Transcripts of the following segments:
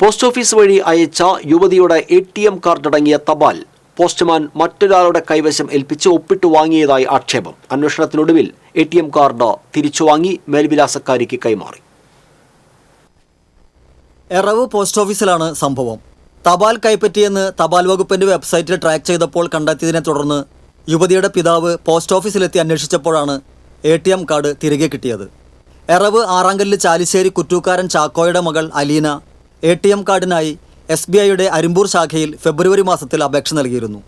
Post office വഴി അയച്ച യുവതിയുടെ എ ടി എം കാർഡ് അടങ്ങിയ തപാൽ പോസ്റ്റ്മാൻ മറ്റൊരാളുടെ കൈവശം ഏൽപ്പിച്ച് ഒപ്പിട്ട് വാങ്ങിയതായി ആക്ഷേപം. അന്വേഷണത്തിനൊടുവിൽ എ ടി എം കാർഡ് തിരിച്ചു വാങ്ങി മേൽവിലാസക്കാരിക്ക് കൈമാറി. എറവ് പോസ്റ്റ് ഓഫീസിലാണ് സംഭവം. തപാൽ കൈപ്പറ്റിയെന്ന് തപാൽ വകുപ്പിന്റെ വെബ്സൈറ്റിൽ ട്രാക്ക് ചെയ്തപ്പോൾ കണ്ടെത്തിയതിനെ തുടർന്ന് യുവതിയുടെ പിതാവ് പോസ്റ്റ് ഓഫീസിലെത്തി അന്വേഷിച്ചപ്പോഴാണ് എ ടി എം കാർഡ് തിരികെ കിട്ടിയത്. എറവ് ആറാങ്കല്ല് ചാലിശ്ശേരി കുറ്റൂക്കാരൻ ചാക്കോയുടെ മകൾ അലീന എ ടി എം കാർഡിനായി എസ് ബി ഐയുടെ അരിമ്പൂർ ശാഖയിൽ ഫെബ്രുവരി മാസത്തിൽ അപേക്ഷ നൽകിയിരുന്നു.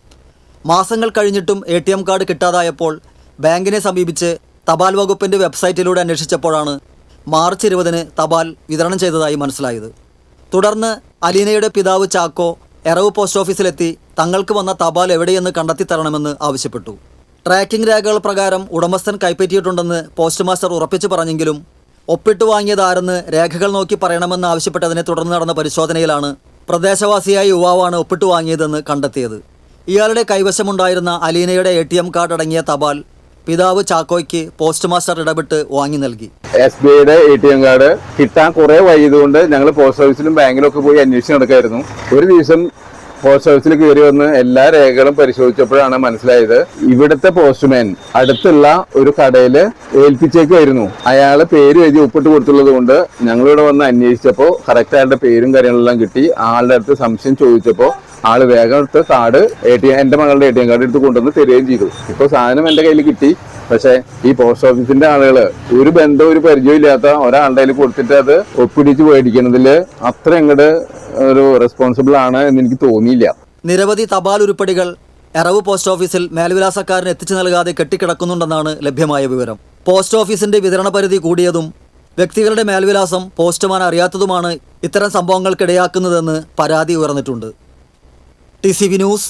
മാസങ്ങൾ കഴിഞ്ഞിട്ടും എ ടി എം കാർഡ് കിട്ടാതായപ്പോൾ ബാങ്കിനെ സമീപിച്ച് തപാൽ വകുപ്പിന്റെ വെബ്സൈറ്റിലൂടെ അന്വേഷിച്ചപ്പോഴാണ് മാർച്ച് ഇരുപതിന് തപാൽ വിതരണം ചെയ്തതായി മനസ്സിലായത്. തുടർന്ന് അലീനയുടെ പിതാവ് ചാക്കോ എറവ് പോസ്റ്റ് ഓഫീസിലെത്തി തങ്ങൾക്ക് വന്ന തപാൽ എവിടെയെന്ന് കണ്ടെത്തി തരണമെന്ന് ആവശ്യപ്പെട്ടു. ട്രാക്കിംഗ് രേഖകൾ പ്രകാരം ഉടമസ്ഥൻ കൈപ്പറ്റിയിട്ടുണ്ടെന്ന് പോസ്റ്റ് മാസ്റ്റർ ഉറപ്പിച്ചു പറഞ്ഞെങ്കിലും ഒപ്പിട്ട് വാങ്ങിയതാരെന്ന് രേഖകൾ നോക്കി പറയണമെന്ന് ആവശ്യപ്പെട്ടതിനെ തുടർന്ന് നടന്ന പരിശോധനയിലാണ് പ്രദേശവാസിയായ യുവാവാണ് ഒപ്പിട്ട് വാങ്ങിയതെന്ന് കണ്ടെത്തിയത്. ഇയാളുടെ കൈവശമുണ്ടായിരുന്ന Aleena A T M card അടങ്ങിയ തപാൽ പിതാവ് ചാക്കോയ്ക്ക് പോസ്റ്റ് മാസ്റ്റർ ഇടപെട്ട് വാങ്ങി നൽകി. എസ് ബി ഐയുടെ എ ടി എം കാർഡ് കിട്ടാൻ കുറെ വൈകിയതുകൊണ്ട് ഞങ്ങൾ പോസ്റ്റ് ഓഫീസിലും ബാങ്കിലും ഒക്കെ പോയി അന്വേഷിച്ച് നടക്കായിരുന്നു. ഒരു ദിവസം പോസ്റ്റ് ഓഫീസിൽ കയറി വന്ന് എല്ലാ രേഖകളും പരിശോധിച്ചപ്പോഴാണ് മനസ്സിലായത് ഇവിടുത്തെ പോസ്റ്റ്മാൻ അടുത്തുള്ള ഒരു കടയിൽ ഏൽപ്പിച്ചേക്കുമായിരുന്നു അയാൾ പേര് എഴുതി ഒപ്പിട്ട് കൊടുത്തുള്ളത് കൊണ്ട് ഞങ്ങളിവിടെ വന്ന് അന്വേഷിച്ചപ്പോൾ കറക്റ്റ് അയാളുടെ പേരും കാര്യങ്ങളെല്ലാം കിട്ടി. ആളുടെ അടുത്ത് സംശയം ചോദിച്ചപ്പോൾ ആൾ വേഗം എടുത്ത് കാർഡ് എ ടി എം എന്റെ മകളുടെ എ ടി എം കാർഡ് എടുത്ത് കൊണ്ടുവന്ന് തരികയും ചെയ്തു. ഇപ്പോൾ സാധനം എന്റെ കയ്യിൽ കിട്ടി. പക്ഷേ ഈ പോസ്റ്റ് ഓഫീസിന്റെ ആളുകൾ ഒരു ബന്ധം ഒരു പരിചയം ഇല്ലാത്ത ഒരാളുടെ കയ്യിൽ കൊടുത്തിട്ട് അത് ഒപ്പിടിച്ച് മേടിക്കുന്നതിൽ അത്ര അങ്ങോട്ട് ഒരു റെസ്പോൺസിബിൾ ആണ് എന്ന് എനിക്ക് തോന്നിയില്ല. നിരവധി തപാൽ ഉരുപ്പടികൾ എറവ് പോസ്റ്റ് ഓഫീസിൽ മേൽവിലാസക്കാരന് എത്തിച്ചു നൽകാതെ കെട്ടിക്കിടക്കുന്നുണ്ടെന്നാണ് ലഭ്യമായ വിവരം. പോസ്റ്റ് ഓഫീസിന്റെ വിതരണ പരിധി കൂടിയതും വ്യക്തികളുടെ മേൽവിലാസം പോസ്റ്റ്മാൻ അറിയാത്തതുമാണ് ഇത്തരം സംഭവങ്ങൾക്കിടയാക്കുന്നതെന്ന് പരാതി ഉയർന്നിട്ടുണ്ട്. T C V news